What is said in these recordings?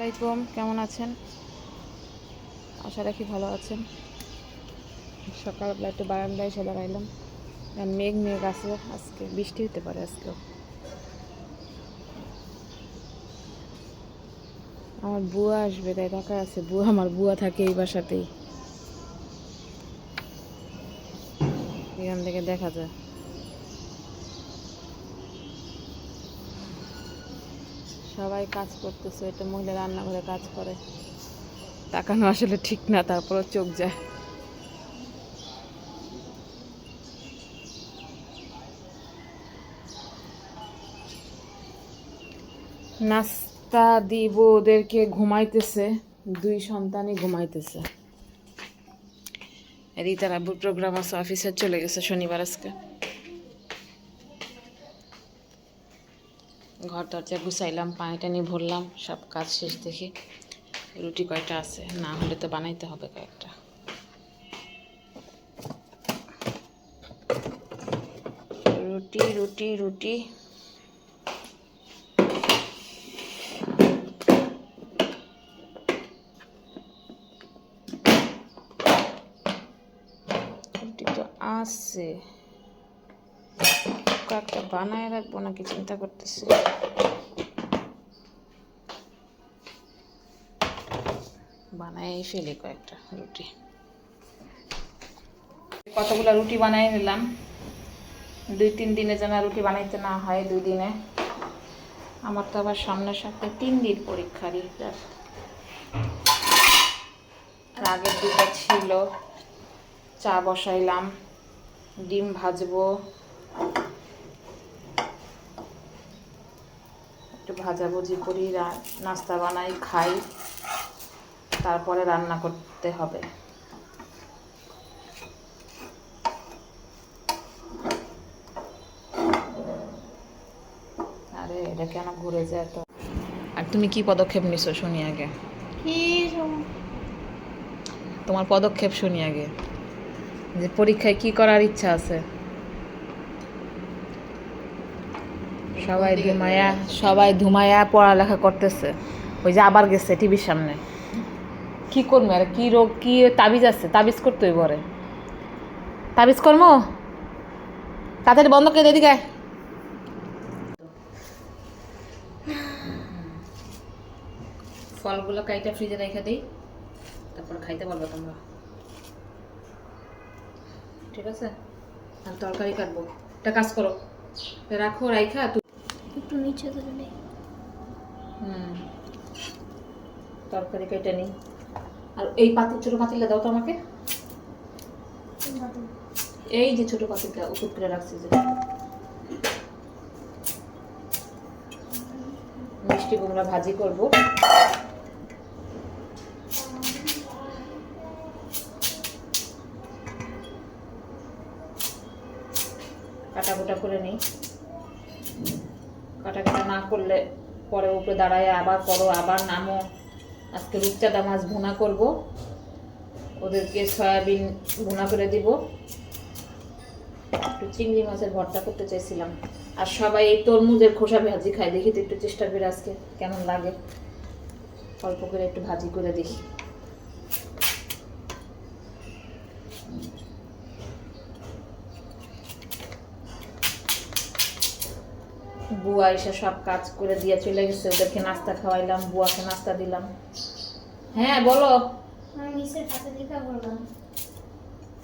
আলাইকুম, কেমন আছেন? আশা রাখি ভালো আছেন। সকালবেলা একটু বারান্দায় এসে দাঁড়াইলাম। মেঘ মেঘ আছে, আজকে বৃষ্টি হতে পারে আজকেও। আমার বুয়া আসবে, তাই টাকা আছে, বুয়া, আমার বুয়া থাকে এই বাসাতেই। এখান থেকে দেখা যায় সবাই কাজ করতেছে এটা মহিলা রান্নাঘরে কাজ করে। তাকানো আসলে ঠিক না, তারপরও চোখ যায়। নাস্তা দিব ওদেরকে, ঘুমাইতেছে। দুই সন্তানই ঘুমাইতেছে। রিতার আব্বুর প্রোগ্রাম আছে অফিসে চলে গেছে শনিবার আজকে। ঘর দরজা গুছাইলাম পানি টানি ভরলাম, সব কাজ শেষ দেখি। রুটি কয়টা আছে? না হলে তো বানাইতে হবে কয়েকটা। রুটি রুটি রুটি। রুটি তো আছে। কয়েকটা বানায় রাখব নাকি চিন্তা করতেছি। বানাই ফেলি কয়েকটা রুটি। কতগুলো রুটি বানাই নিলাম। দুই তিন দিনে যেন রুটি বানাইতে না হয় দুই দিনে। আমার তো আবার সামনের সপ্তাহে তিন দিন পরীক্ষা রেজাল্ট আগের দুটো ছিল। চা বসাইলাম, ডিম ভাজবো। একটু ভাজাভুজি করি নাস্তা বানাই, খাই। তারপরে রান্না করতে হবে। আরে এটা কেন ঘুরে যায় তো আর তুমি কি পদক্ষেপ নিছো শুনি আগে। তোমার পদক্ষেপ শুনি আগে। যে পরীক্ষায় কি করার ইচ্ছা আছে? সবাই ধুমায়া সবাই ধুমায়া পড়ালেখা করতেছে। ওই যে আবার গেছে টিভির সামনে। কি করব আর কি রোগ কি তাবিজ আছে? তাবিজ করতে হইব রে তাবিজ কর্ম? তাড়াতাড়ি বন্ধ করে দিদি গায়ে ফলগুলো কাইটা ফ্রিজে রেখে দিই তারপর খাইতে পারবে তোমরা। ঠিক আছে? আর তরকারি কাটবো। একটা কাজ করো রাখো রাইখা তুই একটু নিচে ধরে নেই হুম। তরকারি কেটে নিই আর এই পাতিল ছোটো পাতিলটা দাও তো আমাকে। এই যে ছোটো পাতিলটা উপর করে রাখছি যে। মিষ্টি কুমড়া ভাজি করব। কাটা কুটা করে নিই। কাটা কাটা না করলে পরে উপরে দাঁড়ায়, আবার করো, আবার নামো। আজকে রূপচাঁদা মাছ ভুনা করব। ওদেরকে সয়াবিন ভুনা করে দিব। একটু চিংড়ি মাছের ভর্তা করতে চাইছিলাম। আর সবাই এই তরমুজের খোসা ভাজি খায়। দেখি তো একটু চেষ্টা করে আজকে কেমন লাগে। অল্প করে একটু ভাজি করে দেখি বুয়া এসে সব কাজ করে দিয়ে চলে গেছে। ওদেরকে নাস্তা খাওয়াইলাম, বুয়াকে নাস্তা দিলাম। হ্যাঁ বলো। আমি নিচের হাতে লেখা করলাম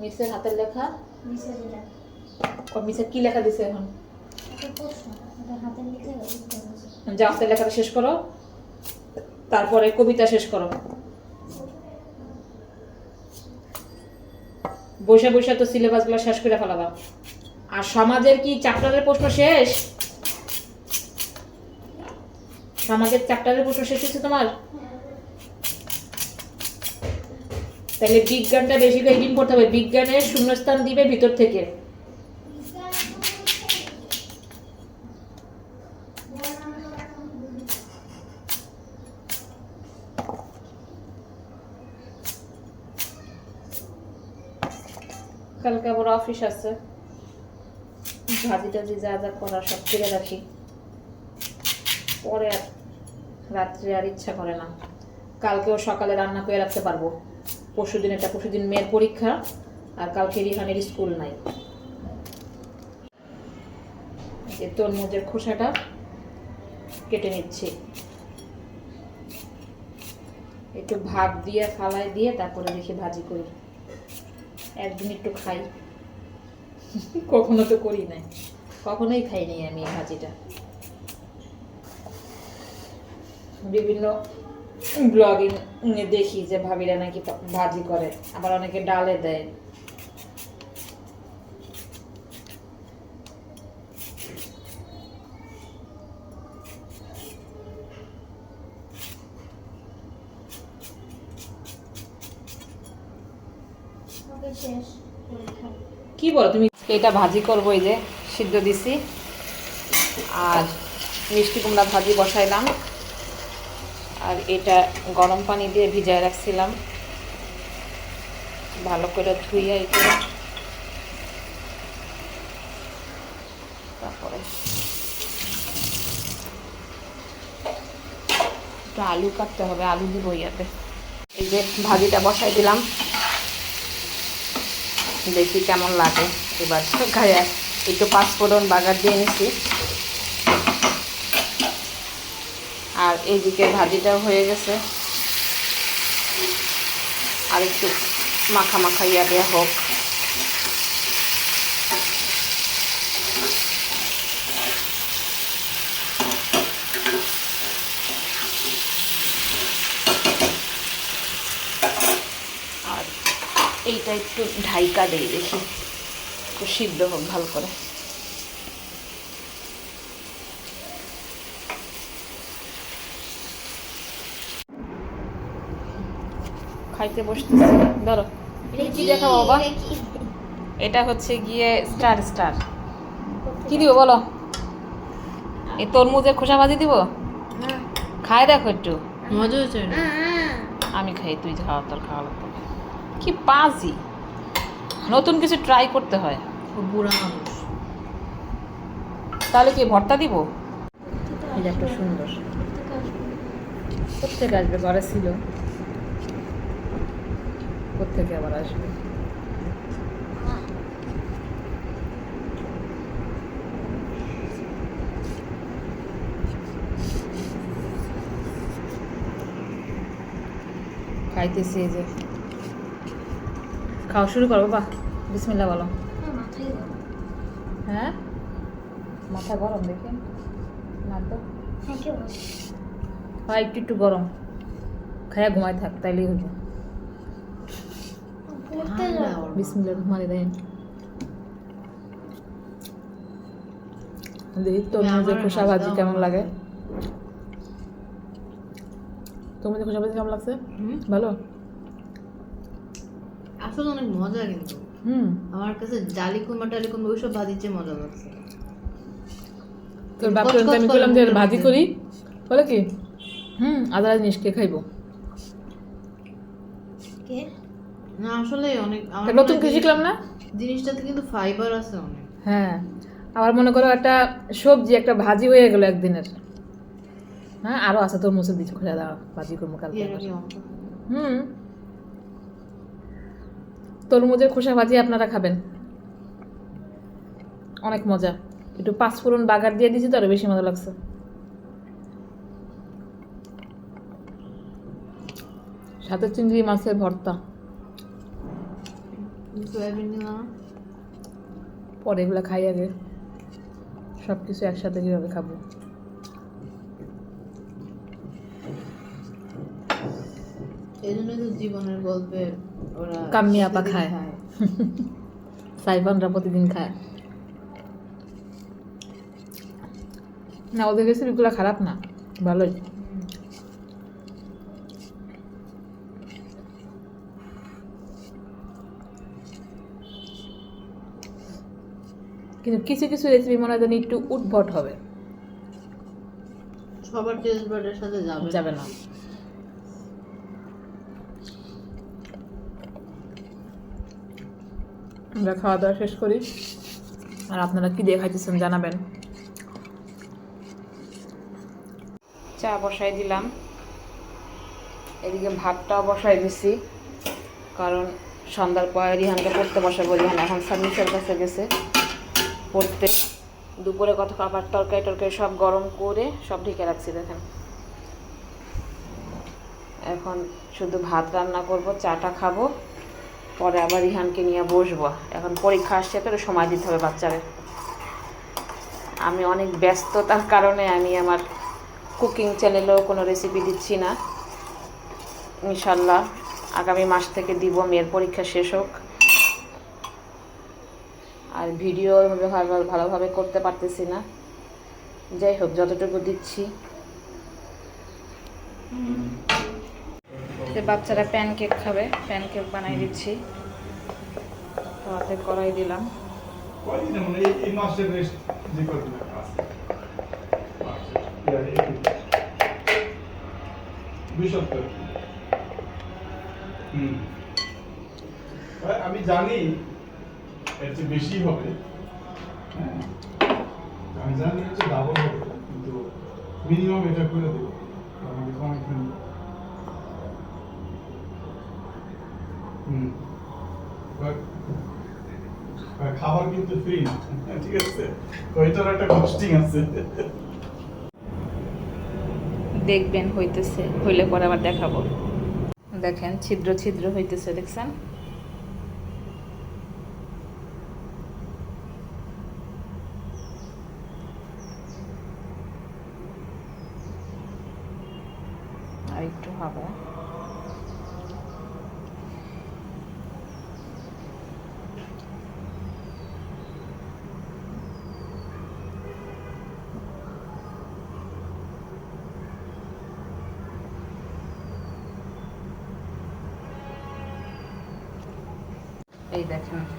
মিসের হাতের লেখা? নিচের এটা ও মিসের কি লেখা দিছে এখন? হাতের লিখে যা হাতের লেখাটা শেষ করো। তারপরে কবিতা শেষ করো। বসে বসে তো সিলেবাসগুলো শেষ করে ফেলাবা। আর সমাজের কি চ্যাপ্টারের প্রশ্ন শেষ? সমাজের চ্যাপ্টারের প্রশ্ন শেষ হচ্ছে তোমার? তাহলে বিজ্ঞানটা বেশি করে রিডিং করতে হবে। বিজ্ঞানের শূন্যস্থান দিবে ভিতর থেকে। কালকে আবার অফিস আছে। ভাজি টাজি যা যা করা সব করে রাখি। পরে রাত্রে আর ইচ্ছা করে না। কালকেও সকালে রান্না করে রাখতে পারব। পরশু দিন এটা পরশু দিন মেয়ের পরীক্ষা, আর কালকে রিহানের স্কুল নাই। যে তরমুজের খোসাটা কেটে নিচ্ছি। একটু ভাত দিয়ে, ফালাই দিয়ে তারপরে দেখি ভাজি করি। একদিন একটু খাই। কখনো তো করি নাই। কখনোই খাইনি আমি ভাজিটা। বিভিন্ন ব্লগিং দেখি যে ভাবিরা নাকি ভাজি করে আবার অনেকে ডালে দেয়। কি বলো তুমি? এটা ভাজি করব এই যে সিদ্ধ দিছি। আর মিষ্টি কুমড়া ভাজি বসাইলাম। আর এটা গরম পানি দিয়ে ভিজায় রাখছিলাম। ভালো করে ধুইয়া এটা তারপরে একটু আলু কাটতে হবে, আলু দিব ইয়াতে। এই যে ভাজিটা বসাই দিলাম। দেখি কেমন লাগে। এবার গায়ে একটু পাঁচফোড়ন বাগার দিয়ে নিছি আর এইদিকে ভাজিটাও হয়ে গেছে। আর একটু মাখা মাখা ইয়া দেওয়া হোক। আর এইটা একটু ঢাইকা দেই দেখি, একটু সিদ্ধ হোক ভালো করে। খাইতে বসতেছি। ধরো। কি দেখাবো বাবা? এটা হচ্ছে গিয়ে স্টার স্টার। কি দিব বলো? এই তরমুজের খোসা ভাজি দিব? না, খাই দেখো একটু। মজা হয়েছে। না, না। আমি খাই তুই খাওয়া তোর খাওয়া লাগতো কি পাজি। নতুন কিছু ট্রাই করতে হয়। ও বুড়া মানুষ। তাহলে কি ভর্তা দিব? এটা একটা সুন্দর। কোথেকে আসবে? ঘরে ছিল। কোথেকে আবার আসবে? খাইতেছি এই যে। খাওয়া শুরু করো বাবা। বিসমিল্লা বলো। গরম। হ্যাঁ? মাথা গরম দেখে। না তো। হ্যাঁ, হয় একটু একটু গরম। খায়া ঘুমাই থাক তাইলেই যাব। বিসমিল্লা রহমান রহিম দেখি তরমুজের খোসা ভাজি কেমন লাগে? লাগে। তরমুজের খোসা ভাজি কেমন লাগছে? ভালো? আসলে অনেক মজা কিন্তু। হুম। আমার কাছে জালি কুমড়া টালি কুমড়া ওইসব ভাজির চেয়ে মজা লাগছে। তোর আমি যে ভাজি করি বলে কি? হুম আদা জিনিস কে খাইবো কে? না আসলে অনেক নতুন কিছু শিখলাম না? জিনিসটাতে কিন্তু ফাইবার আছে অনেক। হ্যাঁ আবার মনে করো একটা সবজি একটা ভাজি হয়ে গেল একদিনের। হ্যাঁ আরও আছে তোর মুসুর দাও ভাজি করব কালকে? হুম। তরমুজের খোসা ভাজি আপনারা খাবেন। অনেক মজা। একটু পাঁচ পাঁচফোড়ন বাগার দিয়ে দিয়েছি তো আরও বেশি মজা লাগছে। সাথে চিংড়ি মাছের ভর্তা। সয়াবিন পরে এগুলো খাই আগে। সব কিছু একসাথে কীভাবে খাব? এই তো জীবনের গল্পে ওরা কাম্মি আপা প্রতিদিন খায়। সাইফানরা প্রতিদিন খায়। না ওদের রেসিপিগুলো খারাপ না। ভালোই। কিন্তু কিছু কিছু রেসিপি মনে হয় একটু উদ্ভট হবে। সবার টেস্ট বার্ডের সাথে যাবে। যাবে না। আমরা খাওয়া দাওয়া শেষ করি। আর আপনারা কি দিয়ে খাইতেছেন জানাবেন। চা বসাই দিলাম। এদিকে ভাতটাও বসাই দিছি। কারণ সন্ধ্যার পরে রিহানকে পড়তে বসাবো। রিহান এখন সার্ভিসের কাছে গেছে। পড়তে দুপুরে কত খাবার তরকারি, টরকারি সব গরম করে সব ঢেকে রাখছি, দেখেন। এখন শুধু ভাত রান্না করব, চাটা খাব, পরে আবার রিহানকে নিয়ে বসবো। এখন পরীক্ষা আসছে তো সময় দিতে হবে বাচ্চারে আমি অনেক ব্যস্ততার কারণে আমি আমার কুকিং চ্যানেলেও কোনো রেসিপি দিচ্ছি না। ইনশাল্লাহ আগামী মাস থেকে দিব, মেয়ের পরীক্ষা শেষ হোক। আর ভিডিও ভালোভাবে করতে পারতেছি না। যাই হোক যতটুকু দিচ্ছি। বাচ্চারা প্যানকেক খাবে প্যানকেক বানাই দিচ্ছি। তাতে করাই দিলাম। মানে আমি জানি এর চেয়ে বেশি হবে। হ্যাঁ। আমি জানি হচ্ছে ডাবল হবে কিন্তু মিনিমাম এটা করে দেবো। আমাকে কমিটমেন্ট হুম। খাবার কিন্তু ফ্রি না। ঠিক আছে। ওইটার একটা কস্টিং আছে। দেখবেন হইতেছে হইলে পরে আবার দেখাবো। দেখেন ছিদ্র ছিদ্র হইতেছে দেখছেন? আর একটু হবে। এই দেখেন।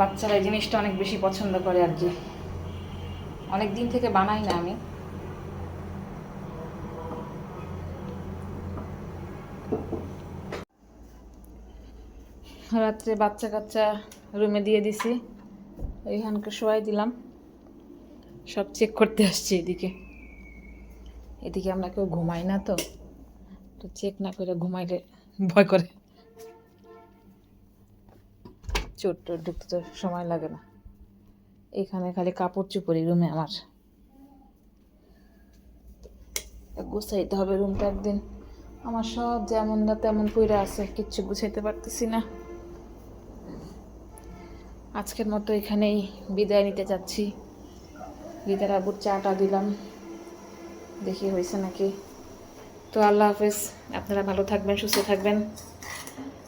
বাচ্চারা এই জিনিসটা অনেক বেশি পছন্দ করে আর কি। অনেক দিন থেকে বানাই না আমি। রাত্রে বাচ্চা কাচ্চা রুমে দিয়ে দিছি। এইখানকে শোয়াই দিলাম। সব চেক করতে আসছি এদিকে। এদিকে আমরা কেউ ঘুমাই না তো। তো চেক না করে ঘুমাইলে ভয় করে। চোট ঢুকতে তো সময় লাগে না। এখানে খালি কাপড় চুপড়ি রুমে আমার। গুছাইতে হবে রুমটা একদিন। আমার সব যেমন না তেমন পইরা আছে, কিচ্ছু গুছাইতে পারতেছি না। আজকের মতো এখানেই বিদায় নিতে যাচ্ছি। বিদার আবুর চাটা দিলাম। দেখি হয়েছে নাকি। তো আল্লাহ হাফেজ, আপনারা ভালো থাকবেন, সুস্থ থাকবেন।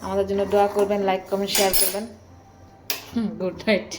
আমাদের জন্য দোয়া করবেন লাইক কমেন্ট শেয়ার করবেন। Good night